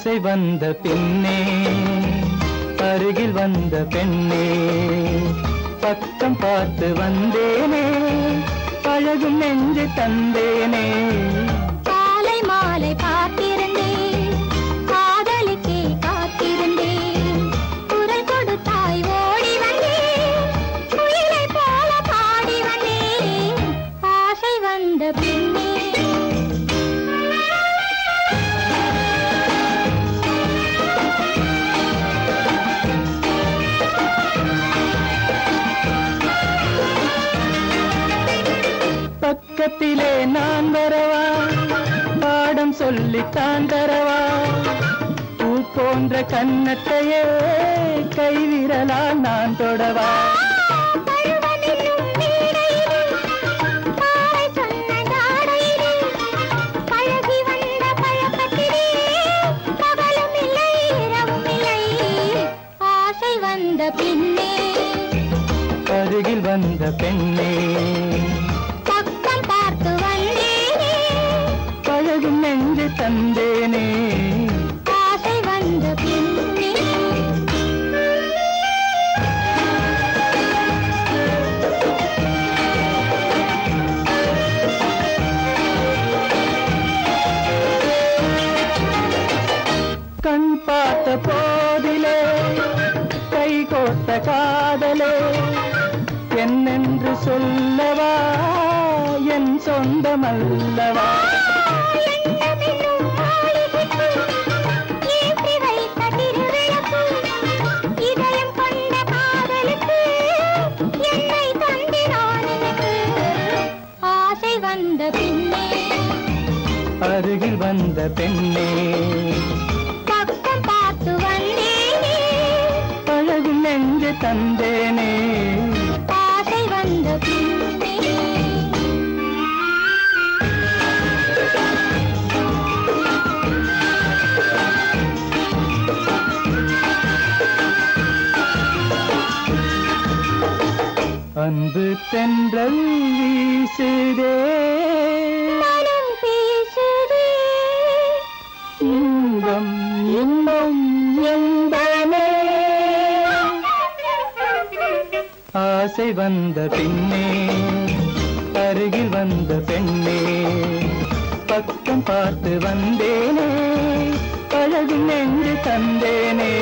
ஆசை வந்த பெண்ணே அருகில் வந்த பெண்ணே பக்கம் பார்த்து வந்தேனே பழகும் நெஞ்சு தந்தேனே. பக்கத்திலே நான் வரவா? பாடம் சொல்லி தான் தரவா? பூ போன்ற கன்னத்தையே கைவிரலால் நான் தொடவா? வந்த பின்னே அருகில் வந்த பெண்ணே. பார்த்த போதிலே கை கோர்த்த காதலே என்னென்று சொல்லவா என் சொந்தமல்லவா? எண்ணமென்னும் மாளிகைக்கு ஏற்றி நெஞ்சு தந்தேனே. ஆசை வந்த அன்பு தென்றல் வீசுதே. பேசுதே. இன்பம் இன்பம் என்பனே ஆசை வந்த பின்னே அருகில் வந்த பெண்ணே பக்கம் பார்த்து வந்தேனே அழகு நெஞ்சு தந்தேனே.